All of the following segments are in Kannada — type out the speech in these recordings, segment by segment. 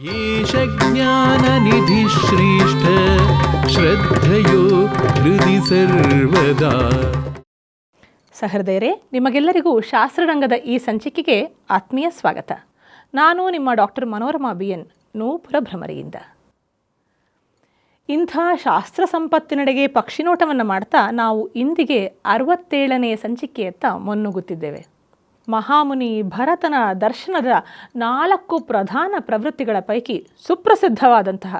ಜ್ಞಾನನಿಧಿ ಶ್ರೇಷ್ಠ ಶ್ರದ್ಧೆಯೋ ಹೃದಯ ಸರ್ವದಾ. ಸಹೃದಯರೇ, ನಿಮಗೆಲ್ಲರಿಗೂ ಶಾಸ್ತ್ರರಂಗದ ಈ ಸಂಚಿಕೆಗೆ ಆತ್ಮೀಯ ಸ್ವಾಗತ. ನಾನು ನಿಮ್ಮ doctor Manorama B N, Nupura ಭ್ರಮರಿಯಿಂದ. ಇಂಥ ಶಾಸ್ತ್ರ ಸಂಪತ್ತಿನಡೆಗೆ ಪಕ್ಷಿನೋಟವನ್ನು ಮಾಡ್ತಾ ನಾವು ಇಂದಿಗೆ ಅರವತ್ತೇಳನೆಯ ಸಂಚಿಕೆಯತ್ತ ಮುನ್ನುಗ್ಗುತ್ತಿದ್ದೇವೆ ಮಹಾಮುನಿ ಭರತನ ದರ್ಶನದ ನಾಲ್ಕು ಪ್ರಧಾನ ಪ್ರವೃತ್ತಿಗಳ ಪೈಕಿ ಸುಪ್ರಸಿದ್ಧವಾದಂತಹ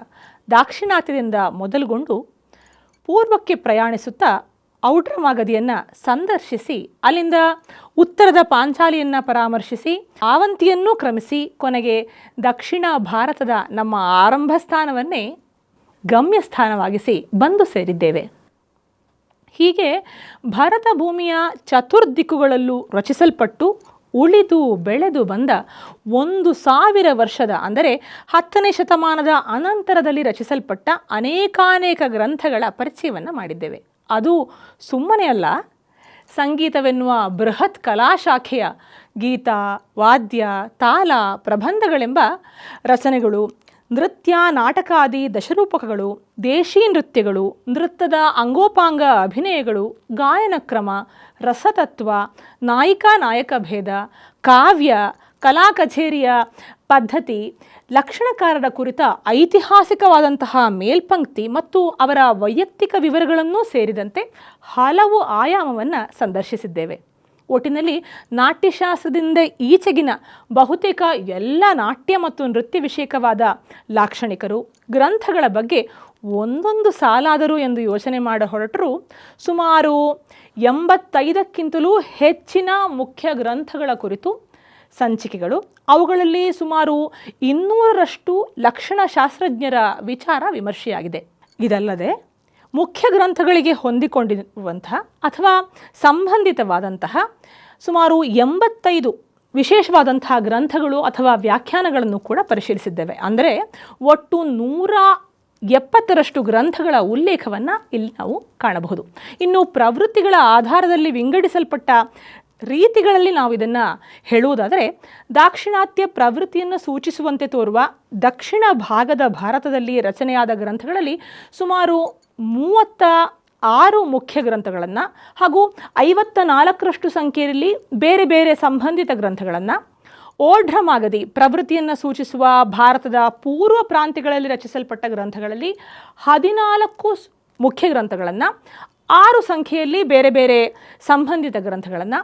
ದಾಕ್ಷಿಣಾತ್ಯದಿಂದ ಮೊದಲುಗೊಂಡು ಪೂರ್ವಕ್ಕೆ ಪ್ರಯಾಣಿಸುತ್ತಾ ಔಡ್ರಮಾಗದಿಯನ್ನು ಸಂದರ್ಶಿಸಿ, ಅಲ್ಲಿಂದ ಉತ್ತರದ ಪಾಂಚಾಲಿಯನ್ನು ಪರಾಮರ್ಶಿಸಿ, ಆವಂತಿಯನ್ನು ಕ್ರಮಿಸಿ ಕೊನೆಗೆ ದಕ್ಷಿಣ ಭಾರತದ ನಮ್ಮ ಆರಂಭ ಸ್ಥಾನವನ್ನೇ ಗಮ್ಯ ಸ್ಥಾನವಾಗಿಸಿ ಬಂದು ಸೇರಿದ್ದೇವೆ. ಹೀಗೆ ಭಾರತ ಭೂಮಿಯ ಚತುರ್ದಿಕ್ಕುಗಳಲ್ಲೂ ರಚಿಸಲ್ಪಟ್ಟು ಉಳಿದು ಬೆಳೆದು ಬಂದ ಒಂದು ಸಾವಿರ ವರ್ಷದ, ಅಂದರೆ ಹತ್ತನೇ ಶತಮಾನದ ಅನಂತರದಲ್ಲಿ ರಚಿಸಲ್ಪಟ್ಟ ಅನೇಕಾನೇಕ ಗ್ರಂಥಗಳ ಪರಿಚಯವನ್ನು ಮಾಡಿದ್ದೇವೆ. ಅದು ಸುಮ್ಮನೆ ಅಲ್ಲ, ಸಂಗೀತವೆನ್ನುವ ಬೃಹತ್ ಕಲಾಶಾಖೆಯ ಗೀತ, ವಾದ್ಯ, ತಾಲ, ಪ್ರಬಂಧಗಳೆಂಬ ರಚನೆಗಳು ನೃತ್ಯ, ನಾಟಕಾದಿ, ದಶರೂಪಕಗಳು, ದೇಶಿ ನೃತ್ಯಗಳು, ನೃತ್ಯದ ಅಂಗೋಪಾಂಗ ಅಭಿನಯಗಳು, ಗಾಯನ ಕ್ರಮ, ರಸತತ್ವ, ನಾಯಿಕಾ ನಾಯಕ ಭೇದ, ಕಾವ್ಯ, ಕಲಾ ಕಚೇರಿಯ ಪದ್ಧತಿ ಲಕ್ಷಣಕಾರರ ಕುರಿತ ಐತಿಹಾಸಿಕವಾದಂತಹ ಮೇಲ್ಪಂಕ್ತಿ ಮತ್ತು ಅವರ ವೈಯಕ್ತಿಕ ವಿವರಗಳನ್ನೂ ಸೇರಿದಂತೆ ಹಲವು ಆಯಾಮವನ್ನು ಸಂದರ್ಶಿಸಿದ್ದೇವೆ. ಒಟ್ಟಿನಲ್ಲಿ ನಾಟ್ಯಶಾಸ್ತ್ರದಿಂದ ಈಚೆಗಿನ ಬಹುತೇಕ ಎಲ್ಲ ನಾಟ್ಯ ಮತ್ತು ನೃತ್ಯ ವಿಷಯಕವಾದ ಲಾಕ್ಷಣಿಕರು, ಗ್ರಂಥಗಳ ಬಗ್ಗೆ ಒಂದೊಂದು ಸಾಲಾದರೂ ಎಂದು ಯೋಚನೆ ಮಾಡ ಹೊರಟರು. ಸುಮಾರು ಎಂಬತ್ತೈದಕ್ಕಿಂತಲೂ ಹೆಚ್ಚಿನ ಮುಖ್ಯ ಗ್ರಂಥಗಳ ಕುರಿತು ಸಂಚಿಕೆಗಳು. ಅವುಗಳಲ್ಲಿ ಸುಮಾರು ಇನ್ನೂರರಷ್ಟು ಲಕ್ಷಣಶಾಸ್ತ್ರಜ್ಞರ ವಿಚಾರ ವಿಮರ್ಶೆಯಾಗಿದೆ. ಇದಲ್ಲದೆ ಮುಖ್ಯ ಗ್ರಂಥಗಳಿಗೆ ಹೊಂದಿಕೊಂಡಿರುವಂತಹ ಅಥವಾ ಸಂಬಂಧಿತವಾದಂತಹ ಸುಮಾರು ಎಂಬತ್ತೈದು ವಿಶೇಷವಾದಂತಹ ಗ್ರಂಥಗಳು ಅಥವಾ ವ್ಯಾಖ್ಯಾನಗಳನ್ನು ಕೂಡ ಪರಿಶೀಲಿಸಿದ್ದೇವೆ. ಅಂದರೆ ಒಟ್ಟು ನೂರ ಎಪ್ಪತ್ತರಷ್ಟು ಗ್ರಂಥಗಳ ಉಲ್ಲೇಖವನ್ನು ಇಲ್ಲಿ ನಾವು ಕಾಣಬಹುದು. ಇನ್ನು ಪ್ರವೃತ್ತಿಗಳ ಆಧಾರದಲ್ಲಿ ವಿಂಗಡಿಸಲ್ಪಟ್ಟ ರೀತಿಗಳಲ್ಲಿ ನಾವು ಇದನ್ನು ಹೇಳುವುದಾದರೆ, ದಾಕ್ಷಿಣಾತ್ಯ ಪ್ರವೃತ್ತಿಯನ್ನು ಸೂಚಿಸುವಂತೆ ತೋರುವ ದಕ್ಷಿಣ ಭಾಗದ ಭಾರತದಲ್ಲಿ ರಚನೆಯಾದ ಗ್ರಂಥಗಳಲ್ಲಿ ಸುಮಾರು ಮೂವತ್ತ ಆರು ಮುಖ್ಯ ಗ್ರಂಥಗಳನ್ನು ಹಾಗೂ ಐವತ್ತ ನಾಲ್ಕರಷ್ಟು ಸಂಖ್ಯೆಯಲ್ಲಿ ಬೇರೆ ಬೇರೆ ಸಂಬಂಧಿತ ಗ್ರಂಥಗಳನ್ನು ಓಢ್ರಮಾಗದಿ ಪ್ರವೃತ್ತಿಯನ್ನು ಸೂಚಿಸುವ ಭಾರತದ ಪೂರ್ವ ಪ್ರಾಂತ್ಯಗಳಲ್ಲಿ ರಚಿಸಲ್ಪಟ್ಟ ಗ್ರಂಥಗಳಲ್ಲಿ ಹದಿನಾಲ್ಕು ಮುಖ್ಯ ಗ್ರಂಥಗಳನ್ನು ಆರು ಸಂಖ್ಯೆಯಲ್ಲಿ ಬೇರೆ ಬೇರೆ ಸಂಬಂಧಿತ ಗ್ರಂಥಗಳನ್ನು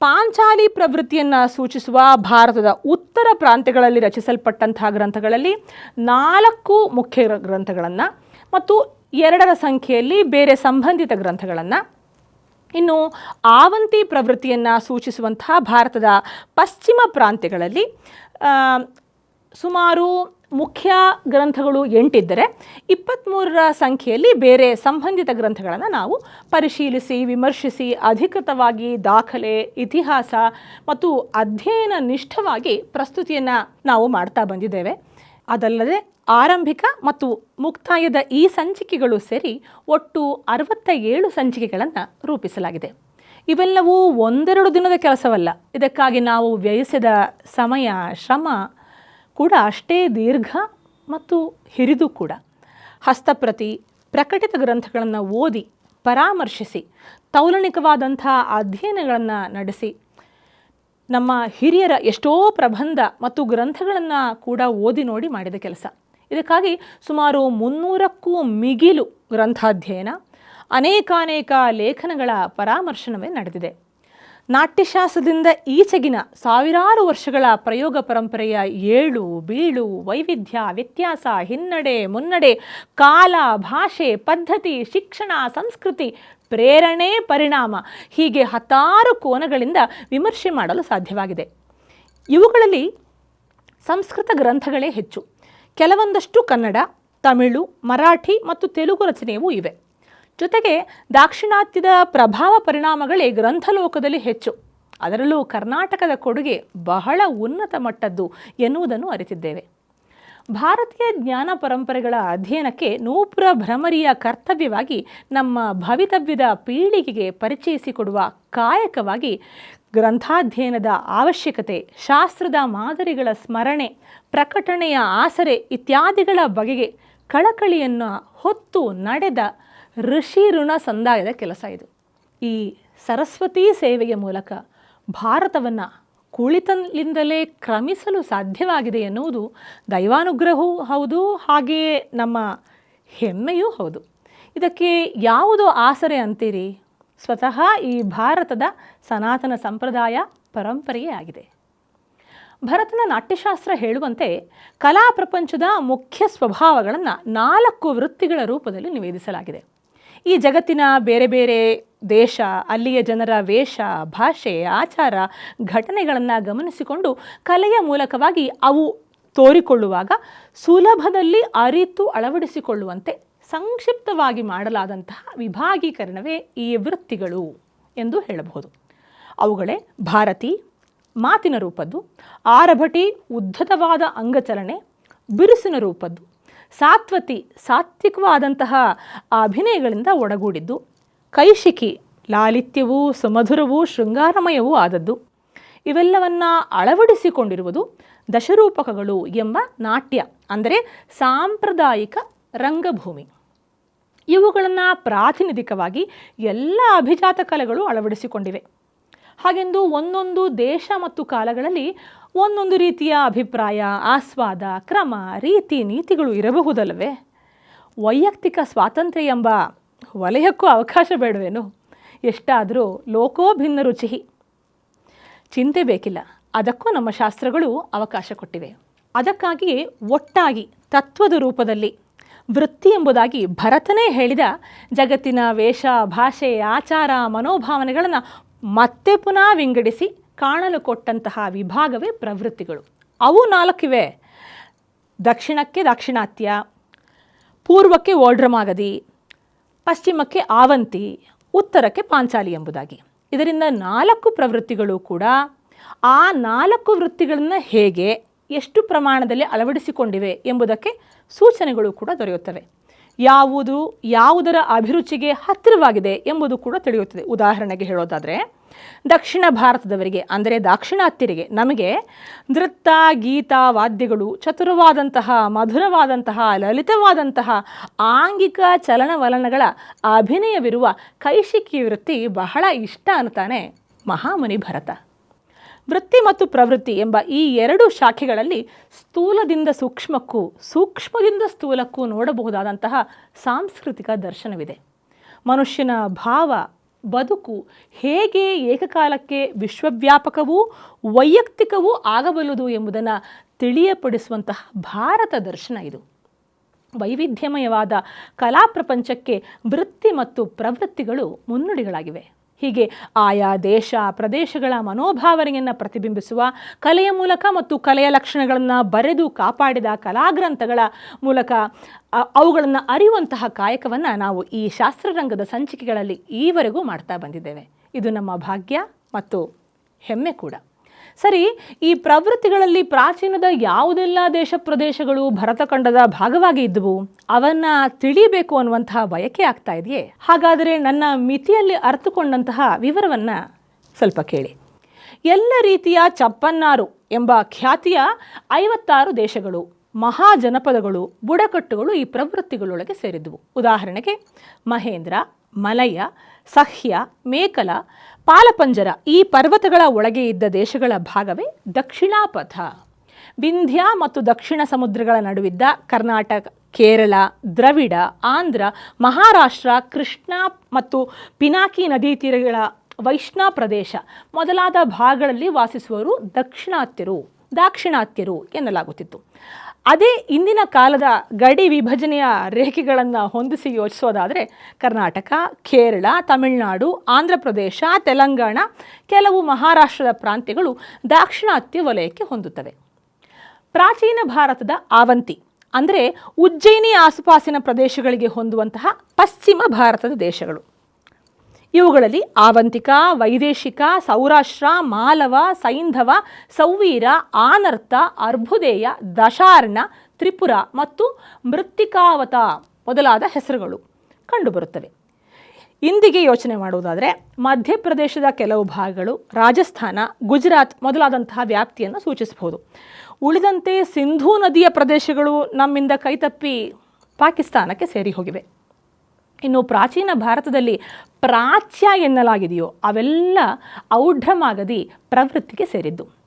ಪಾಂಚಾಲಿ ಪ್ರವೃತ್ತಿಯನ್ನು ಸೂಚಿಸುವ ಭಾರತದ ಉತ್ತರ ಪ್ರಾಂತ್ಯಗಳಲ್ಲಿ ರಚಿಸಲ್ಪಟ್ಟಂತಹ ಗ್ರಂಥಗಳಲ್ಲಿ ನಾಲ್ಕು ಮುಖ್ಯ ಗ್ರಂಥಗಳನ್ನು ಮತ್ತು ಎರಡರ ಸಂಖ್ಯೆಯಲ್ಲಿ ಬೇರೆ ಸಂಬಂಧಿತ ಗ್ರಂಥಗಳನ್ನು. ಇನ್ನು ಆವಂತಿ ಪ್ರವೃತ್ತಿಯನ್ನು ಸೂಚಿಸುವಂತಹ ಭಾರತದ ಪಶ್ಚಿಮ ಪ್ರಾಂತ್ಯಗಳಲ್ಲಿ ಸುಮಾರು ಮುಖ್ಯ ಗ್ರಂಥಗಳು ಎಂಟಿದ್ದರೆ ಇಪ್ಪತ್ತ್ಮೂರರ ಸಂಖ್ಯೆಯಲ್ಲಿ ಬೇರೆ ಸಂಬಂಧಿತ ಗ್ರಂಥಗಳನ್ನು ನಾವು ಪರಿಶೀಲಿಸಿ, ವಿಮರ್ಶಿಸಿ, ಅಧಿಕೃತವಾಗಿ ದಾಖಲೆ, ಇತಿಹಾಸ ಮತ್ತು ಅಧ್ಯಯನ ನಿಷ್ಠವಾಗಿ ಪ್ರಸ್ತುತಿಯನ್ನು ನಾವು ಮಾಡ್ತಾ ಬಂದಿದ್ದೇವೆ. ಅದಲ್ಲದೆ ಆರಂಭಿಕ ಮತ್ತು ಮುಕ್ತಾಯದ ಈ ಸಂಚಿಕೆಗಳು ಸೇರಿ ಒಟ್ಟು ಅರವತ್ತ ಏಳು ಸಂಚಿಕೆಗಳನ್ನು ರೂಪಿಸಲಾಗಿದೆ. ಇವೆಲ್ಲವೂ ಒಂದೆರಡು ದಿನದ ಕೆಲಸವಲ್ಲ. ಇದಕ್ಕಾಗಿ ನಾವು ವ್ಯಯಿಸಿದ ಸಮಯ, ಶ್ರಮ ಕೂಡ ಅಷ್ಟೇ ದೀರ್ಘ ಮತ್ತು ಹಿರಿದು ಕೂಡ. ಹಸ್ತಪ್ರತಿ ಪ್ರಕಟಿತ ಗ್ರಂಥಗಳನ್ನು ಓದಿ, ಪರಾಮರ್ಶಿಸಿ, ತೌಲನಿಕವಾದಂಥ ಅಧ್ಯಯನಗಳನ್ನು ನಡೆಸಿ, ನಮ್ಮ ಹಿರಿಯರ ಎಷ್ಟೋ ಪ್ರಬಂಧ ಮತ್ತು ಗ್ರಂಥಗಳನ್ನು ಕೂಡ ಓದಿ ನೋಡಿ ಮಾಡಿದ ಕೆಲಸ. ಇದಕ್ಕಾಗಿ ಸುಮಾರು ಮುನ್ನೂರಕ್ಕೂ ಮಿಗಿಲು ಗ್ರಂಥಾಧ್ಯಯನ, ಅನೇಕಾನೇಕ ಲೇಖನಗಳ ಪರಾಮರ್ಶನವೇ ನಡೆದಿದೆ. ನಾಟ್ಯಶಾಸ್ತ್ರದಿಂದ ಈಚೆಗಿನ ಸಾವಿರಾರು ವರ್ಷಗಳ ಪ್ರಯೋಗ ಪರಂಪರೆಯ ಏಳು, ಬೀಳು, ವೈವಿಧ್ಯ, ವ್ಯತ್ಯಾಸ, ಹಿನ್ನಡೆ, ಮುನ್ನಡೆ, ಕಾಲ, ಭಾಷೆ, ಪದ್ಧತಿ, ಶಿಕ್ಷಣ, ಸಂಸ್ಕೃತಿ, ಪ್ರೇರಣೆ, ಪರಿಣಾಮ ಹೀಗೆ ಹತ್ತಾರು ಕೋನಗಳಿಂದ ವಿಮರ್ಶೆ ಮಾಡಲು ಸಾಧ್ಯವಾಗಿದೆ. ಇವುಗಳಲ್ಲಿ ಸಂಸ್ಕೃತ ಗ್ರಂಥಗಳೇ ಹೆಚ್ಚು. ಕೆಲವೊಂದಷ್ಟು ಕನ್ನಡ, ತಮಿಳು, ಮರಾಠಿ ಮತ್ತು ತೆಲುಗು ರಚನೆಯೂ ಇವೆ. ಜೊತೆಗೆ ದಾಕ್ಷಿಣಾತ್ಯದ ಪ್ರಭಾವ ಪರಿಣಾಮಗಳೇ ಗ್ರಂಥಲೋಕದಲ್ಲಿ ಹೆಚ್ಚು. ಅದರಲ್ಲೂ ಕರ್ನಾಟಕದ ಕೊಡುಗೆ ಬಹಳ ಉನ್ನತ ಮಟ್ಟದ್ದು ಎನ್ನುವುದನ್ನು ಅರಿತಿದ್ದೇವೆ. ಭಾರತೀಯ ಜ್ಞಾನ ಪರಂಪರೆಗಳ ಅಧ್ಯಯನಕ್ಕೆ ನೂಪುರ ಭ್ರಮರಿಯ ಕರ್ತವ್ಯವಾಗಿ ನಮ್ಮ ಭವಿತವ್ಯದ ಪೀಳಿಗೆಗೆ ಪರಿಚಯಿಸಿಕೊಡುವ ಕಾಯಕವಾಗಿ ಗ್ರಂಥಾಧ್ಯಯನದ ಅವಶ್ಯಕತೆ, ಶಾಸ್ತ್ರದ ಮಾದರಿಗಳ ಸ್ಮರಣೆ, ಪ್ರಕಟಣೆಯ ಆಸರೆ ಇತ್ಯಾದಿಗಳ ಬಗೆಗೆ ಕಳಕಳಿಯನ್ನು ಹೊತ್ತು ನಡೆದ ಋಷಿ ಋಣ ಸಂದಾಯದ ಕೆಲಸ ಇದು. ಈ ಸರಸ್ವತಿ ಸೇವೆಯ ಮೂಲಕ ಭಾರತವನ್ನು ಕುಳಿತಲಿಂದಲೇ ಕ್ರಮಿಸಲು ಸಾಧ್ಯವಾಗಿದೆ ಎನ್ನುವುದು ದೈವಾನುಗ್ರಹವೂ ಹೌದು ಹಾಗೆಯೇ ನಮ್ಮ ಹೆಮ್ಮೆಯೂ ಹೌದು. ಇದಕ್ಕೆ ಯಾವುದು ಆಸರೆ ಅಂತೀರಿ? ಸ್ವತಃ ಈ ಭಾರತದ ಸನಾತನ ಸಂಪ್ರದಾಯ ಪರಂಪರೆಯೇ ಆಗಿದೆ. ಭರತನ ನಾಟ್ಯಶಾಸ್ತ್ರ ಹೇಳುವಂತೆ ಕಲಾ ಪ್ರಪಂಚದ ಮುಖ್ಯ ಸ್ವಭಾವಗಳನ್ನು ನಾಲ್ಕು ವೃತ್ತಿಗಳ ರೂಪದಲ್ಲಿ ನಿವೇದಿಸಲಾಗಿದೆ. ಈ ಜಗತ್ತಿನ ಬೇರೆ ಬೇರೆ ದೇಶ, ಅಲ್ಲಿಯ ಜನರ ವೇಷ, ಭಾಷೆ, ಆಚಾರ, ಘಟನೆಗಳನ್ನು ಗಮನಿಸಿಕೊಂಡು ಕಲೆಯ ಮೂಲಕವಾಗಿ ಅವು ತೋರಿಕೊಳ್ಳುವಾಗ ಸುಲಭದಲ್ಲಿ ಅರಿತು ಅಳವಡಿಸಿಕೊಳ್ಳುವಂತೆ ಸಂಕ್ಷಿಪ್ತವಾಗಿ ಮಾಡಲಾದಂತಹ ವಿಭಾಗೀಕರಣವೇ ಈ ವೃತ್ತಿಗಳು ಎಂದು ಹೇಳಬಹುದು. ಅವುಗಳೇ ಭಾರತಿ, ಮಾತಿನ ರೂಪದ್ದು, ಆರಭಟಿ, ಉದ್ಧತವಾದ ಅಂಗಚಲನೆ, ಬಿರುಸಿನ ರೂಪದ್ದು, ಸಾತ್ವತಿ, ಸಾತ್ವಿಕವಾದಂತಹ ಅಭಿನಯಗಳಿಂದ ಒಡಗೂಡಿದ್ದು ಕೈಶಿಕಿ ಲಾಲಿತ್ಯವೂ ಸುಮಧುರವೂ ಶೃಂಗಾರಮಯವೂ ಆದದ್ದು. ಇವೆಲ್ಲವನ್ನ ಅಳವಡಿಸಿಕೊಂಡಿರುವುದು ದಶರೂಪಕಗಳು ಎಂಬ ನಾಟ್ಯ, ಅಂದರೆ ಸಾಂಪ್ರದಾಯಿಕ ರಂಗಭೂಮಿ. ಇವುಗಳನ್ನು ಪ್ರಾತಿನಿಧಿಕವಾಗಿ ಎಲ್ಲ ಅಭಿಜಾತ ಕಲೆಗಳು ಅಳವಡಿಸಿಕೊಂಡಿವೆ. ಹಾಗೆಂದು ಒಂದೊಂದು ದೇಶ ಮತ್ತು ಕಾಲಗಳಲ್ಲಿ ಒಂದೊಂದು ರೀತಿಯ ಅಭಿಪ್ರಾಯ, ಆಸ್ವಾದ, ಕ್ರಮ, ರೀತಿ, ನೀತಿಗಳು ಇರಬಹುದಲ್ಲವೇ? ವೈಯಕ್ತಿಕ ಸ್ವಾತಂತ್ರ್ಯ ಎಂಬ ವಲಯಕ್ಕೂ ಅವಕಾಶ ಬೇಡವೇನು? ಎಷ್ಟಾದರೂ ಲೋಕೋ ಭಿನ್ನ ರುಚಿ. ಚಿಂತೆ ಬೇಕಿಲ್ಲ. ಅದಕ್ಕೂ ನಮ್ಮ ಶಾಸ್ತ್ರಗಳು ಅವಕಾಶ ಕೊಟ್ಟಿವೆ. ಅದಕ್ಕಾಗಿ ಒಟ್ಟಾಗಿ ತತ್ವದ ರೂಪದಲ್ಲಿ ವೃತ್ತಿ ಎಂಬುದಾಗಿ ಭರತನೇ ಹೇಳಿದ ಜಗತ್ತಿನ ವೇಷ, ಭಾಷೆ, ಆಚಾರ, ಮನೋಭಾವನೆಗಳನ್ನು ಮತ್ತೆ ಪುನಃ ವಿಂಗಡಿಸಿ ಕಾಣಲು ಕೊಟ್ಟಂತಹ ವಿಭಾಗವೇ ಪ್ರವೃತ್ತಿಗಳು. ಅವು ನಾಲ್ಕಿವೆ. ದಕ್ಷಿಣಕ್ಕೆ ದಾಕ್ಷಿಣಾತ್ಯ, ಪೂರ್ವಕ್ಕೆ ಓಡ್ರಮಾಗದಿ ಪಶ್ಚಿಮಕ್ಕೆ ಆವಂತಿ, ಉತ್ತರಕ್ಕೆ ಪಾಂಚಾಲಿ ಎಂಬುದಾಗಿ. ಇದರಿಂದ ನಾಲ್ಕು ಪ್ರವೃತ್ತಿಗಳು ಕೂಡ ಆ ನಾಲ್ಕು ವೃತ್ತಿಗಳನ್ನು ಹೇಗೆ, ಎಷ್ಟು ಪ್ರಮಾಣದಲ್ಲಿ ಅಳವಡಿಸಿಕೊಂಡಿವೆ ಎಂಬುದಕ್ಕೆ ಸೂಚನೆಗಳು ಕೂಡ ದೊರೆಯುತ್ತವೆ. ಯಾವುದು, ಯಾವುದರ ಅಭಿರುಚಿಗೆ ಹತ್ತಿರವಾಗಿದೆ ಎಂಬುದು ಕೂಡ ತಿಳಿಯುತ್ತದೆ. ಉದಾಹರಣೆಗೆ ಹೇಳೋದಾದರೆ ದಕ್ಷಿಣ ಭಾರತದವರಿಗೆ, ಅಂದರೆ ದಾಕ್ಷಿಣಾತ್ಯರಿಗೆ ನಮಗೆ ನೃತ್ಯ, ಗೀತ, ವಾದ್ಯಗಳು, ಚತುರವಾದಂತಹ, ಮಧುರವಾದಂತಹ, ಲಲಿತವಾದಂತಹ ಆಂಗಿಕ ಚಲನವಲನಗಳ ಅಭಿನಯವಿರುವ ಕೈಶಿಕಿ ವೃತ್ತಿ ಬಹಳ ಇಷ್ಟ ಅಂತಾನೆ ಮಹಾಮುನಿ ಭರತ. ವೃತ್ತಿ ಮತ್ತು ಪ್ರವೃತ್ತಿ ಎಂಬ ಈ ಎರಡು ಶಾಖೆಗಳಲ್ಲಿ ಸ್ಥೂಲದಿಂದ ಸೂಕ್ಷ್ಮಕ್ಕೂ, ಸೂಕ್ಷ್ಮದಿಂದ ಸ್ಥೂಲಕ್ಕೂ ನೋಡಬಹುದಾದಂತಹ ಸಾಂಸ್ಕೃತಿಕ ದರ್ಶನವಿದೆ. ಮನುಷ್ಯನ ಭಾವ ಬದುಕು ಹೇಗೆ ಏಕಕಾಲಕ್ಕೆ ವಿಶ್ವವ್ಯಾಪಕವೂ ವೈಯಕ್ತಿಕವೂ ಆಗಬಲ್ಲದು ಎಂಬುದನ್ನು ತಿಳಿಯಪಡಿಸುವಂತಹ ಭಾರತ ದರ್ಶನ ಇದು. ವೈವಿಧ್ಯಮಯವಾದ ಕಲಾ ಪ್ರಪಂಚಕ್ಕೆ ವೃತ್ತಿ ಮತ್ತು ಪ್ರವೃತ್ತಿಗಳು ಮುನ್ನುಡಿಗಳಾಗಿವೆ. ಹೀಗೆ ಆಯಾ ದೇಶ, ಪ್ರದೇಶಗಳ ಮನೋಭಾವನೆಯನ್ನು ಪ್ರತಿಬಿಂಬಿಸುವ, ಕಲೆಯ ಮೂಲಕ ಮತ್ತು ಕಲೆಯ ಲಕ್ಷಣಗಳನ್ನು ಬರೆದು ಕಾಪಾಡಿದ ಕಲಾಗ್ರಂಥಗಳ ಮೂಲಕ ಅವುಗಳನ್ನು ಅರಿಯುವಂತಹ ಕಾಯಕವನ್ನು ನಾವು ಈ ಶಾಸ್ತ್ರರಂಗದ ಸಂಚಿಕೆಗಳಲ್ಲಿ ಈವರೆಗೂ ಮಾಡ್ತಾ ಬಂದಿದ್ದೇವೆ. ಇದು ನಮ್ಮ ಭಾಗ್ಯ ಮತ್ತು ಹೆಮ್ಮೆ ಕೂಡ. ಸರಿ, ಈ ಪ್ರವೃತ್ತಿಗಳಲ್ಲಿ ಪ್ರಾಚೀನದ ಯಾವುದೆಲ್ಲ ದೇಶ ಪ್ರದೇಶಗಳು ಭರತಖಂಡದ ಭಾಗವಾಗಿ ಇದ್ದವು, ಅವನ್ನ ತಿಳಿಬೇಕು ಅನ್ನುವಂತಹ ಬಯಕೆ ಆಗ್ತಾ ಇದೆಯೇ? ಹಾಗಾದರೆ ನನ್ನ ಮಿತಿಯಲ್ಲಿ ಅರ್ಥಕೊಂಡಂತಹ ವಿವರವನ್ನು ಸ್ವಲ್ಪ ಕೇಳಿ. ಎಲ್ಲ ರೀತಿಯ ಚಪ್ಪನ್ನಾರು ಎಂಬ ಖ್ಯಾತಿಯ ಐವತ್ತಾರು ದೇಶಗಳು, ಮಹಾಜನಪದಗಳು, ಬುಡಕಟ್ಟುಗಳು ಈ ಪ್ರವೃತ್ತಿಗಳೊಳಗೆ ಸೇರಿದ್ದವು ಉದಾಹರಣೆಗೆ ಮಹೇಂದ್ರ, ಮಲಯ, ಸಹ್ಯ, ಮೇಕಲ ಪಾಲಪಂಜರ ಈ ಪರ್ವತಗಳ ಒಳಗೆ ಇದ್ದ ದೇಶಗಳ ಭಾಗವೇ ದಕ್ಷಿಣಾಪಥ. ವಿಂಧ್ಯ ಮತ್ತು ದಕ್ಷಿಣ ಸಮುದ್ರಗಳ ನಡುವಿದ್ದ ಕರ್ನಾಟಕ, ಕೇರಳ, ದ್ರವಿಡ, ಆಂಧ್ರ, ಮಹಾರಾಷ್ಟ್ರ, ಕೃಷ್ಣ ಮತ್ತು ಪಿನಾಕಿ ನದಿ ತೀರಗಳ ವೈಷ್ಣ ಪ್ರದೇಶ ಮೊದಲಾದ ಭಾಗಗಳಲ್ಲಿ ವಾಸಿಸುವವರು ದಕ್ಷಿಣಾತ್ಯರು, ದಾಕ್ಷಿಣಾತ್ಯರು ಎನ್ನಲಾಗುತ್ತಿತ್ತು. ಅದೇ ಇಂದಿನ ಕಾಲದ ಗಡಿ ವಿಭಜನೆಯ ರೇಖೆಗಳನ್ನು ಹೊಂದಿಸಿ ಯೋಚಿಸೋದಾದರೆ ಕರ್ನಾಟಕ, ಕೇರಳ, ತಮಿಳುನಾಡು, ಆಂಧ್ರ ಪ್ರದೇಶ, ತೆಲಂಗಾಣ ಕೆಲವು ಮಹಾರಾಷ್ಟ್ರದ ಪ್ರಾಂತ್ಯಗಳು ದಾಕ್ಷಿಣಾತ್ಯ ವಲಯಕ್ಕೆ ಹೊಂದುತ್ತವೆ. ಪ್ರಾಚೀನ ಭಾರತದ ಆವಂತಿ ಅಂದರೆ ಉಜ್ಜಯಿನಿ ಆಸುಪಾಸಿನ ಪ್ರದೇಶಗಳಿಗೆ ಹೊಂದುವಂತಹ ಪಶ್ಚಿಮ ಭಾರತದ ದೇಶಗಳು. ಇವುಗಳಲ್ಲಿ ಆವಂತಿಕ, ವೈದೇಶಿಕ, ಸೌರಾಷ್ಟ್ರ, ಮಾಲವ, ಸೈಂಧವ, ಸೌವೀರ, ಆನರ್ತ ಅರ್ಬುದೇಯ ದಶಾರ್ಣ, ತ್ರಿಪುರ ಮತ್ತು ಮೃತ್ತಿಕಾವತ ಮೊದಲಾದ ಹೆಸರುಗಳು ಕಂಡುಬರುತ್ತವೆ. ಇಂದಿಗೆ ಯೋಚನೆ ಮಾಡುವುದಾದರೆ ಮಧ್ಯಪ್ರದೇಶದ ಕೆಲವು ಭಾಗಗಳು, ರಾಜಸ್ಥಾನ, ಗುಜರಾತ್ ಮೊದಲಾದಂತಹ ವ್ಯಾಪ್ತಿಯನ್ನು ಸೂಚಿಸಬಹುದು. ಉಳಿದಂತೆ ಸಿಂಧೂ ನದಿಯ ಪ್ರದೇಶಗಳು ನಮ್ಮಿಂದ ಕೈತಪ್ಪಿ ಪಾಕಿಸ್ತಾನಕ್ಕೆ ಸೇರಿ ಹೋಗಿವೆ ಇನ್ನು ಪ್ರಾಚೀನ ಭಾರತದಲ್ಲಿ ಪ್ರಾಚ್ಯ ಎನ್ನಲಾಗಿದೆಯೋ ಅವೆಲ್ಲ ಔಢ್ರಮಾಗದಿ ಪ್ರವೃತ್ತಿಗೆ ಸೇರಿದ್ದು.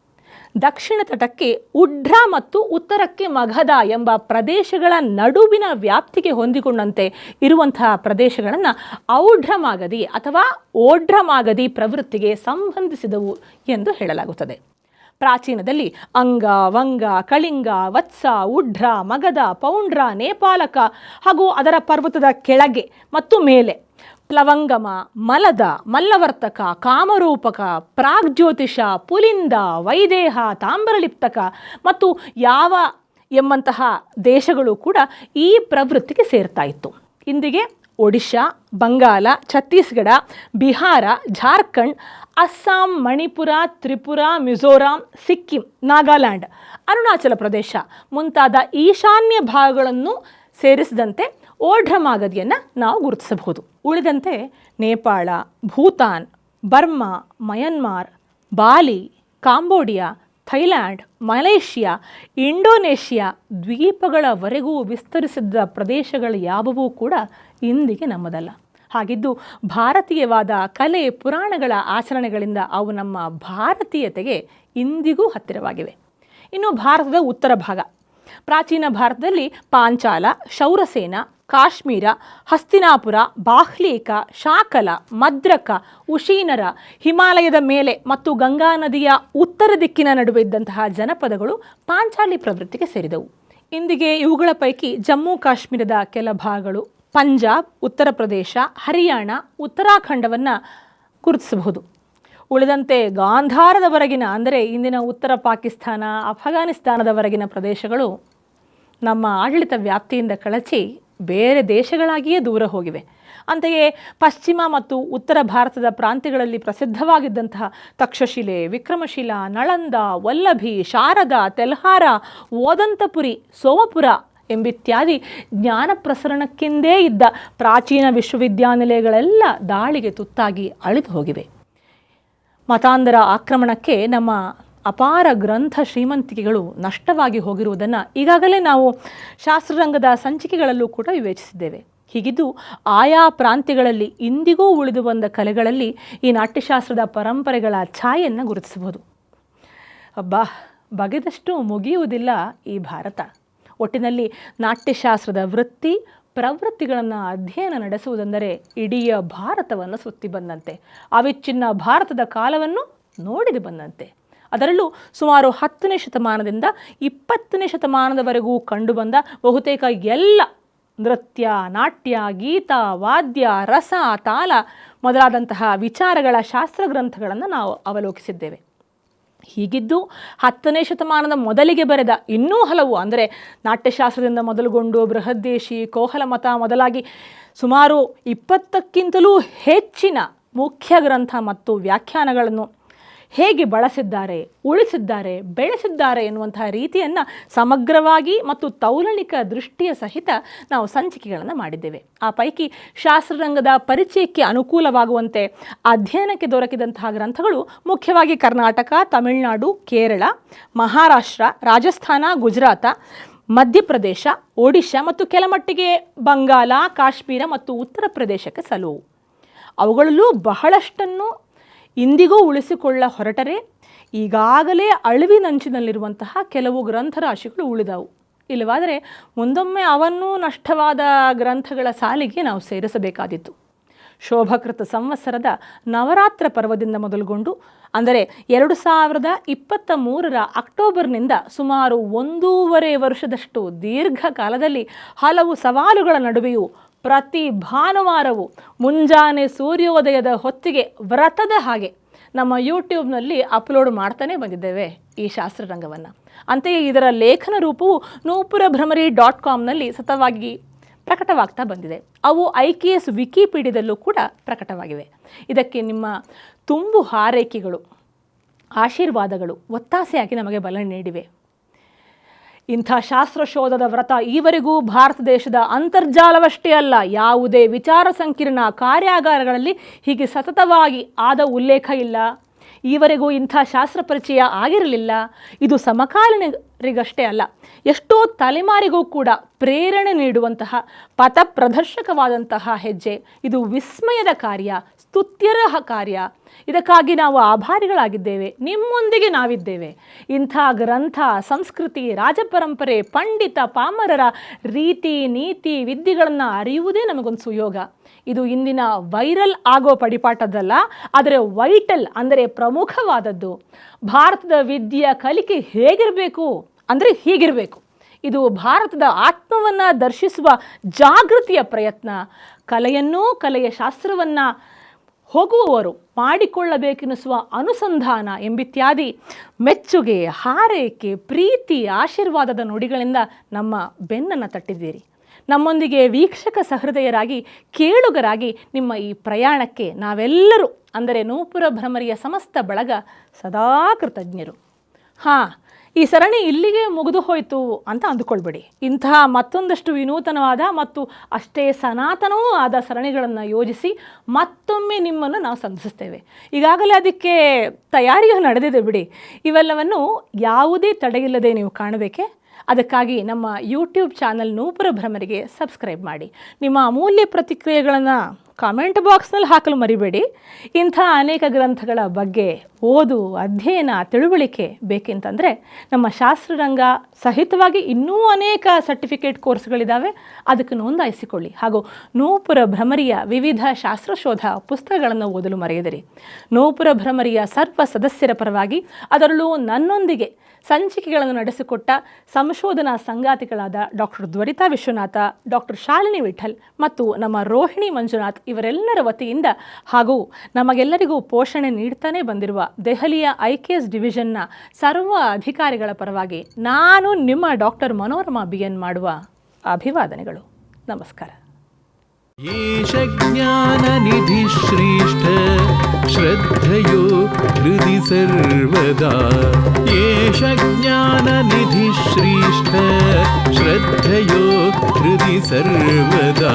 ದಕ್ಷಿಣ ತಟಕ್ಕೆ ಉಢ್ರ ಮತ್ತು ಉತ್ತರಕ್ಕೆ ಮಗಧ ಎಂಬ ಪ್ರದೇಶಗಳ ನಡುವಿನ ವ್ಯಾಪ್ತಿಗೆ ಹೊಂದಿಕೊಂಡಂತೆ ಇರುವಂತಹ ಪ್ರದೇಶಗಳನ್ನು ಔಢ್ರಮಾಗದಿ ಅಥವಾ ಓಢ್ರಮಾಗದಿ ಪ್ರವೃತ್ತಿಗೆ ಸಂಬಂಧಿಸಿದವು ಎಂದು ಹೇಳಲಾಗುತ್ತದೆ. ಪ್ರಾಚೀನದಲ್ಲಿ ಅಂಗ, ವಂಗ, ಕಳಿಂಗ, ವತ್ಸ ಉಢ್ರ ಮಗಧ, ಪೌಂಡ್ರ, ನೇಪಾಲಕ ಹಾಗೂ ಅದರ ಪರ್ವತದ ಕೆಳಗೆ ಮತ್ತು ಮೇಲೆ. ಪ್ಲವಂಗಮ, ಮಲದ, ಮಲ್ಲವರ್ತಕ, ಕಾಮರೂಪಕ, ಪ್ರಾಗ್ಜ್ಯೋತಿಷ, ಪುಲಿಂದ, ವೈದೇಹ, ತಾಮ್ರಲಿಪ್ತಕ ಮತ್ತು ಯಾವ ಎಂಬಂತಹ ದೇಶಗಳು ಕೂಡ ಈ ಪ್ರವೃತ್ತಿಗೆ ಸೇರ್ತಾ ಇತ್ತು. ಇಂದಿಗೆ ಒಡಿಶಾ ಬಂಗಾಲ ಛತ್ತೀಸ್ಗಢ, ಬಿಹಾರ, ಜಾರ್ಖಂಡ್, ಅಸ್ಸಾಂ, ಮಣಿಪುರ, ತ್ರಿಪುರ, ಮಿಜೋರಾಂ, ಸಿಕ್ಕಿಂ, ನಾಗಾಲ್ಯಾಂಡ್, ಅರುಣಾಚಲ ಪ್ರದೇಶ ಮುಂತಾದ ಈಶಾನ್ಯ ಭಾಗಗಳನ್ನು ಸೇರಿಸಿದಂತೆ ಓಢ್ರಮಾಗದಿಯನ್ನು ನಾವು ಗುರುತಿಸಬಹುದು. ಉಳಿದಂತೆ Nepal, Bhutan, Burma, Myanmar, Bali, Cambodia, Thailand, Malaysia, Indonesia ದ್ವೀಪಗಳವರೆಗೂ ವಿಸ್ತರಿಸಿದ್ದ ಪ್ರದೇಶಗಳು ಯಾವುವೂ ಕೂಡ ಇಂದಿಗೆ ನಮ್ಮದಲ್ಲ. ಹಾಗಿದ್ದು ಭಾರತೀಯವಾದ ಕಲೆ ಪುರಾಣಗಳ ಆಚರಣೆಗಳಿಂದ ಅವು ನಮ್ಮ ಭಾರತೀಯತೆಗೆ ಇಂದಿಗೂ ಹತ್ತಿರವಾಗಿವೆ. ಇನ್ನು ಭಾರತದ ಉತ್ತರ ಭಾಗ. ಪ್ರಾಚೀನ ಭಾರತದಲ್ಲಿ ಪಾಂಚಾಲ, ಶೌರಸೇನ, ಕಾಶ್ಮೀರ, ಹಸ್ತಿನಾಪುರ, ಬಾಹ್ಲೀಕ ಶಾಕಲ ಮದ್ರಕ, ಉಶೀನರ, ಹಿಮಾಲಯದ ಮೇಲೆ ಮತ್ತು ಗಂಗಾ ನದಿಯ ಉತ್ತರ ದಿಕ್ಕಿನ ನಡುವೆ ಇದ್ದಂತಹ ಜನಪದಗಳು ಪಾಂಚಾಲಿ ಪ್ರವೃತ್ತಿಗೆ ಸೇರಿದವು. ಇಂದಿಗೆ ಇವುಗಳ ಪೈಕಿ ಜಮ್ಮು ಕಾಶ್ಮೀರದ ಕೆಲ ಭಾಗಗಳು ಪಂಜಾಬ್, ಉತ್ತರ ಪ್ರದೇಶ, ಹರಿಯಾಣ, ಉತ್ತರಾಖಂಡವನ್ನು ಗುರುತಿಸಬಹುದು. ಉಳಿದಂತೆ ಗಾಂಧಾರದವರೆಗಿನ, ಅಂದರೆ ಇಂದಿನ ಉತ್ತರ ಪಾಕಿಸ್ತಾನ, ಅಫ್ಘಾನಿಸ್ತಾನದವರೆಗಿನ ಪ್ರದೇಶಗಳು ನಮ್ಮ ಆಡಳಿತ ವ್ಯಾಪ್ತಿಯಿಂದ ಕಳಚಿ ಬೇರೆ ದೇಶಗಳಾಗಿಯೇ ದೂರ ಹೋಗಿವೆ. ಅಂತೆಯೇ ಪಶ್ಚಿಮ ಮತ್ತು ಉತ್ತರ ಭಾರತದ ಪ್ರಾಂತ್ಯಗಳಲ್ಲಿ ಪ್ರಸಿದ್ಧವಾಗಿದ್ದಂತಹ ತಕ್ಷಶಿಲೆ, ವಿಕ್ರಮಶಿಲಾ, ನಳಂದ, ವಲ್ಲಭಿ, ಶಾರದಾ, ತೆಲ್ಹಾರ, ಓದಂತಪುರಿ, ಸೋಮಪುರ ಎಂಬಿತ್ಯಾದಿ ಜ್ಞಾನ ಪ್ರಸರಣಕ್ಕೆಂದೇ ಇದ್ದ ಪ್ರಾಚೀನ ವಿಶ್ವವಿದ್ಯಾನಿಲಯಗಳೆಲ್ಲ ದಾಳಿಗೆ ತುತ್ತಾಗಿ ಅಳಿದು ಹೋಗಿವೆ. ಮತಾಂಧರ ಆಕ್ರಮಣಕ್ಕೆ ನಮ್ಮ ಅಪಾರ ಗ್ರಂಥ ಶ್ರೀಮಂತಿಕೆಗಳು ನಷ್ಟವಾಗಿ ಹೋಗಿರುವುದನ್ನು ಈಗಾಗಲೇ ನಾವು ಶಾಸ್ತ್ರರಂಗದ ಸಂಚಿಕೆಗಳಲ್ಲೂ ಕೂಡ ವಿವೇಚಿಸಿದ್ದೇವೆ. ಹೀಗಿದ್ದು ಆಯಾ ಪ್ರಾಂತ್ಯಗಳಲ್ಲಿ ಇಂದಿಗೂ ಉಳಿದು ಬಂದ ಕಲೆಗಳಲ್ಲಿ ಈ ನಾಟ್ಯಶಾಸ್ತ್ರದ ಪರಂಪರೆಗಳ ಛಾಯೆಯನ್ನು ಗುರುತಿಸಬಹುದು. ಅಬ್ಬಾ, ಬಗೆದಷ್ಟು ಮುಗಿಯುವುದಿಲ್ಲ ಈ ಭಾರತ. ಒಟ್ಟಿನಲ್ಲಿ ನಾಟ್ಯಶಾಸ್ತ್ರದ ವೃತ್ತಿ, ಪ್ರವೃತ್ತಿಗಳನ್ನು ಅಧ್ಯಯನ ನಡೆಸುವುದೆಂದರೆ ಇಡೀ ಭಾರತವನ್ನು ಸುತ್ತಿ ಬಂದಂತೆ. ಅವಿಚ್ಛಿನ್ನ ಭಾರತದ ಕಾಲವನ್ನು ನೋಡಿದು ಬಂದಂತೆ. ಅದರಲ್ಲೂ ಸುಮಾರು ಹತ್ತನೇ ಶತಮಾನದಿಂದ ಇಪ್ಪತ್ತನೇ ಶತಮಾನದವರೆಗೂ ಕಂಡುಬಂದ ಬಹುತೇಕ ಎಲ್ಲ ನೃತ್ಯ, ನಾಟ್ಯ, ಗೀತ, ವಾದ್ಯ, ರಸ, ತಾಲ ಮೊದಲಾದಂತಹ ವಿಚಾರಗಳ ಶಾಸ್ತ್ರಗ್ರಂಥಗಳನ್ನು ನಾವು ಅವಲೋಕಿಸಿದ್ದೇವೆ. ಹೀಗಿದ್ದು ಹತ್ತನೇ ಶತಮಾನದ ಮೊದಲಿಗೆ ಬರೆದ ಇನ್ನೂ ಹಲವು, ಅಂದರೆ ನಾಟ್ಯಶಾಸ್ತ್ರದಿಂದ ಮೊದಲುಗೊಂಡು ಬೃಹದ್ದೇಶಿ ಕೋಹಲಮತ ಮೊದಲಾಗಿ ಸುಮಾರು ಇಪ್ಪತ್ತಕ್ಕಿಂತಲೂ ಹೆಚ್ಚಿನ ಮುಖ್ಯ ಗ್ರಂಥ ಮತ್ತು ವ್ಯಾಖ್ಯಾನಗಳನ್ನು ಹೇಗೆ ಬಳಸಿದ್ದಾರೆ, ಉಳಿಸಿದ್ದಾರೆ, ಬೆಳೆಸಿದ್ದಾರೆ ಎನ್ನುವಂತಹ ರೀತಿಯನ್ನು ಸಮಗ್ರವಾಗಿ ಮತ್ತು ತೌಲನಿಕ ದೃಷ್ಟಿಯ ಸಹಿತ ನಾವು ಸಂಚಿಕೆಗಳನ್ನು ಮಾಡಿದ್ದೇವೆ. ಆ ಪೈಕಿ ಶಾಸ್ತ್ರರಂಗದ ಪರಿಚಯಕ್ಕೆ ಅನುಕೂಲವಾಗುವಂತೆ ಅಧ್ಯಯನಕ್ಕೆ ದೊರಕಿದಂತಹ ಗ್ರಂಥಗಳು ಮುಖ್ಯವಾಗಿ ಕರ್ನಾಟಕ, ತಮಿಳುನಾಡು, ಕೇರಳ, ಮಹಾರಾಷ್ಟ್ರ, ರಾಜಸ್ಥಾನ, ಗುಜರಾತ, ಮಧ್ಯಪ್ರದೇಶ, ಒಡಿಶಾ ಮತ್ತು ಕೆಲಮಟ್ಟಿಗೆ ಬಂಗಾಲ ಕಾಶ್ಮೀರ ಮತ್ತು ಉತ್ತರ ಪ್ರದೇಶಕ್ಕೆ ಸಲುವು. ಅವುಗಳಲ್ಲೂ ಬಹಳಷ್ಟನ್ನು ಇಂದಿಗೂ ಉಳಿಸಿಕೊಳ್ಳ ಹೊರಟರೆ, ಈಗಾಗಲೇ ಅಳಿವಿನಂಚಿನಲ್ಲಿರುವಂತಹ ಕೆಲವು ಗ್ರಂಥರಾಶಿಗಳು ಉಳಿದವು. ಇಲ್ಲವಾದರೆ ಮುಂದೊಮ್ಮೆ ಅವನ್ನೂ ನಷ್ಟವಾದ ಗ್ರಂಥಗಳ ಸಾಲಿಗೆ ನಾವು ಸೇರಿಸಬೇಕಾದಿತ್ತು ಶೋಭಕೃತ ಸಂವತ್ಸರದ ನವರಾತ್ರ ಪರ್ವದಿಂದ ಮೊದಲುಗೊಂಡು, ಅಂದರೆ ಎರಡು ಸಾವಿರದ ಇಪ್ಪತ್ತ ಮೂರರ ಅಕ್ಟೋಬರ್ನಿಂದ ಸುಮಾರು ಒಂದೂವರೆ ವರ್ಷದಷ್ಟು ದೀರ್ಘಕಾಲದಲ್ಲಿ ಹಲವು ಸವಾಲುಗಳ ನಡುವೆಯೂ ಪ್ರತಿ ಭಾನುವಾರವೂ ಮುಂಜಾನೆ ಸೂರ್ಯೋದಯದ ಹೊತ್ತಿಗೆ ವ್ರತದ ಹಾಗೆ ನಮ್ಮ ಯೂಟ್ಯೂಬ್ನಲ್ಲಿ ಅಪ್ಲೋಡ್ ಮಾಡ್ತಾನೆ ಬಂದಿದ್ದೇವೆ ಈ ಶಾಸ್ತ್ರರಂಗವನ್ನು. ಅಂತೆಯೇ ಇದರ ಲೇಖನ ರೂಪವು ನೂಪುರ ಭ್ರಮರಿ ಡಾಟ್ ಕಾಮ್ನಲ್ಲಿ ಸತವಾಗಿ ಪ್ರಕಟವಾಗ್ತಾ ಬಂದಿದೆ. ಅವು ಐ ಕೆ ಎಸ್ ವಿಕಿಪೀಡಿಯದಲ್ಲೂ ಕೂಡ ಪ್ರಕಟವಾಗಿವೆ. ಇದಕ್ಕೆ ನಿಮ್ಮ ತುಂಬು ಹಾರೈಕೆಗಳು, ಆಶೀರ್ವಾದಗಳು, ಒತ್ತಾಸೆಯಾಗಿ ನಮಗೆ ಬಲ ನೀಡಿವೆ. ಇಂಥ ಶಾಸ್ತ್ರಶೋಧದ ವ್ರತ ಈವರೆಗೂ ಭಾರತ ದೇಶದ ಅಂತರ್ಜಾಲವಷ್ಟೇ ಅಲ್ಲ, ಯಾವುದೇ ವಿಚಾರ ಸಂಕಿರಣ ಕಾರ್ಯಾಗಾರಗಳಲ್ಲಿ ಹೀಗೆ ಸತತವಾಗಿ ಆದ ಉಲ್ಲೇಖ ಇಲ್ಲ. ಈವರೆಗೂ ಇಂಥ ಶಾಸ್ತ್ರ ಪರಿಚಯ ಆಗಿರಲಿಲ್ಲ. ಇದು ಸಮಕಾಲೀನರಿಗಷ್ಟೇ ಅಲ್ಲ, ಎಷ್ಟೋ ತಲೆಮಾರಿಗೂ ಕೂಡ ಪ್ರೇರಣೆ ನೀಡುವಂತಹ, ಪಥಪ್ರದರ್ಶಕವಾದಂತಹ ಹೆಜ್ಜೆ. ಇದು ವಿಸ್ಮಯದ ಕಾರ್ಯ. ಸ್ತುತ್ಯರ್ಹ ಕಾರ್ಯ. ಇದಕ್ಕಾಗಿ ನಾವು ಆಭಾರಿಗಳಾಗಿದ್ದೇವೆ. ನಿಮ್ಮೊಂದಿಗೆ ನಾವಿದ್ದೇವೆ. ಇಂಥ ಗ್ರಂಥ, ಸಂಸ್ಕೃತಿ, ರಾಜಪರಂಪರೆ, ಪಂಡಿತ, ಪಾಮರರ ರೀತಿ, ನೀತಿ, ವಿದ್ಯೆಗಳನ್ನು ಅರಿಯುವುದೇ ನಮಗೊಂದು ಸುಯೋಗ. ಇದು ಇಂದಿನ ವೈರಲ್ ಆಗೋ ಪಡಿಪಾಠದ್ದಲ್ಲ, ಆದರೆ ವೈಟಲ್ ಅಂದರೆ ಪ್ರಮುಖವಾದದ್ದು. ಭಾರತದ ವಿದ್ಯೆಯ ಕಲಿಕೆ ಹೇಗಿರಬೇಕು ಅಂದರೆ ಹೀಗಿರಬೇಕು. ಇದು ಭಾರತದ ಆತ್ಮವನ್ನು ದರ್ಶಿಸುವ ಜಾಗೃತಿಯ ಪ್ರಯತ್ನ. ಕಲೆಯನ್ನೂ ಕಲೆಯ ಶಾಸ್ತ್ರವನ್ನು ಹೋಗುವವರು ಮಾಡಿಕೊಳ್ಳಬೇಕೆನಿಸುವ ಅನುಸಂಧಾನ ಎಂಬಿತ್ಯಾದಿ, ಮೆಚ್ಚುಗೆ, ಹಾರೈಕೆ, ಪ್ರೀತಿ, ಆಶೀರ್ವಾದದ ನುಡಿಗಳಿಂದ ನಮ್ಮ ಬೆನ್ನನ್ನು ತಟ್ಟಿದ್ದೀರಿ. ನಮ್ಮೊಂದಿಗೆ ವೀಕ್ಷಕ ಸಹೃದಯರಾಗಿ, ಕೇಳುಗರಾಗಿ ನಿಮ್ಮ ಈ ಪ್ರಯಾಣಕ್ಕೆ ನಾವೆಲ್ಲರೂ, ಅಂದರೆ ನೂಪುರ ಭ್ರಮರಿಯ ಸಮಸ್ತ ಬಳಗ, ಸದಾ ಕೃತಜ್ಞರು. ಹಾಂ ಈ ಸರಣಿ ಇಲ್ಲಿಗೆ ಮುಗಿದು ಹೋಯಿತು ಅಂತ ಅಂದುಕೊಳ್ಬೇಡಿ. ಇಂತಹ ಮತ್ತೊಂದಷ್ಟು ವಿನೂತನವಾದ ಮತ್ತು ಅಷ್ಟೇ ಸನಾತನವೂ ಆದ ಸರಣಿಗಳನ್ನು ಯೋಜಿಸಿ ಮತ್ತೊಮ್ಮೆ ನಿಮ್ಮನ್ನು ನಾವು ಸಂಧಿಸ್ತೇವೆ ಈಗಾಗಲೇ ಅದಕ್ಕೆ ತಯಾರಿಯು ನಡೆದಿದೆ ಬಿಡಿ. ಇವೆಲ್ಲವನ್ನು ಯಾವುದೇ ತಡೆಯಿಲ್ಲದೆ ನೀವು ಕಾಣಬೇಕೆ? ಅದಕ್ಕಾಗಿ ನಮ್ಮ ಯೂಟ್ಯೂಬ್ ಚಾನಲ್ ನೂಪುರ ಭ್ರಮರಿಗೆ ಸಬ್ಸ್ಕ್ರೈಬ್ ಮಾಡಿ. ನಿಮ್ಮ ಅಮೂಲ್ಯ ಪ್ರತಿಕ್ರಿಯೆಗಳನ್ನು ಕಾಮೆಂಟ್ ಬಾಕ್ಸ್ನಲ್ಲಿ ಹಾಕಲು ಮರಿಬೇಡಿ. ಇಂಥ ಅನೇಕ ಗ್ರಂಥಗಳ ಬಗ್ಗೆ ಓದು, ಅಧ್ಯಯನ, ತಿಳುವಳಿಕೆ ಬೇಕೆಂತಂದರೆ ನಮ್ಮ ಶಾಸ್ತ್ರರಂಗ ಸಹಿತವಾಗಿ ಇನ್ನೂ ಅನೇಕ ಸರ್ಟಿಫಿಕೇಟ್ ಕೋರ್ಸ್ಗಳಿದ್ದಾವೆ ಅದಕ್ಕೆ ನೋಂದಾಯಿಸಿಕೊಳ್ಳಿ. ಹಾಗೂ ನೋಪುರ ಭ್ರಮರಿಯ ವಿವಿಧ ಶಾಸ್ತ್ರಶೋಧ ಪುಸ್ತಕಗಳನ್ನು ಓದಲು ಮರೆಯದಿರಿ. ನೋಪುರ ಭ್ರಮರಿಯ ಸರ್ವ ಸದಸ್ಯರ ಪರವಾಗಿ ಅದರಲ್ಲೂ ನನ್ನೊಂದಿಗೆ ಸಂಚಿಕೆಗಳನ್ನು ನಡೆಸಿಕೊಟ್ಟ ಸಂಶೋಧನಾ ಸಂಗಾತಿಗಳಾದ ಡಾಕ್ಟರ್ ದ್ವರಿತಾ ವಿಶ್ವನಾಥ, ಡಾಕ್ಟರ್ ಶಾಲಿನಿ ವಿಠಲ್ ಮತ್ತು ನಮ್ಮ ರೋಹಿಣಿ ಮಂಜುನಾಥ್ ಇವರೆಲ್ಲರ ವತಿಯಿಂದ ಹಾಗೂ ನಮಗೆಲ್ಲರಿಗೂ ಪೋಷಣೆ ನೀಡ್ತಾನೆ ಬಂದಿರುವ ದೆಹಲಿಯ ಐ ಕೆ ಎಸ್ ಡಿವಿಷನ್ನ ಸರ್ವ ಅಧಿಕಾರಿಗಳ ಪರವಾಗಿ ನಾನು ನಿಮ್ಮ ಡಾಕ್ಟರ್ ಮನೋರಮಾ ಬಿ ಎನ್ ಮಾಡುವ ಅಭಿವಾದನೆಗಳು ನಮಸ್ಕಾರ एष ज्ञाननिधिश्रेष्ठ श्रद्धयो हृदि सर्वदा एष ज्ञाननिधिश्रेष्ठ श्रद्धयो हृदि सर्वदा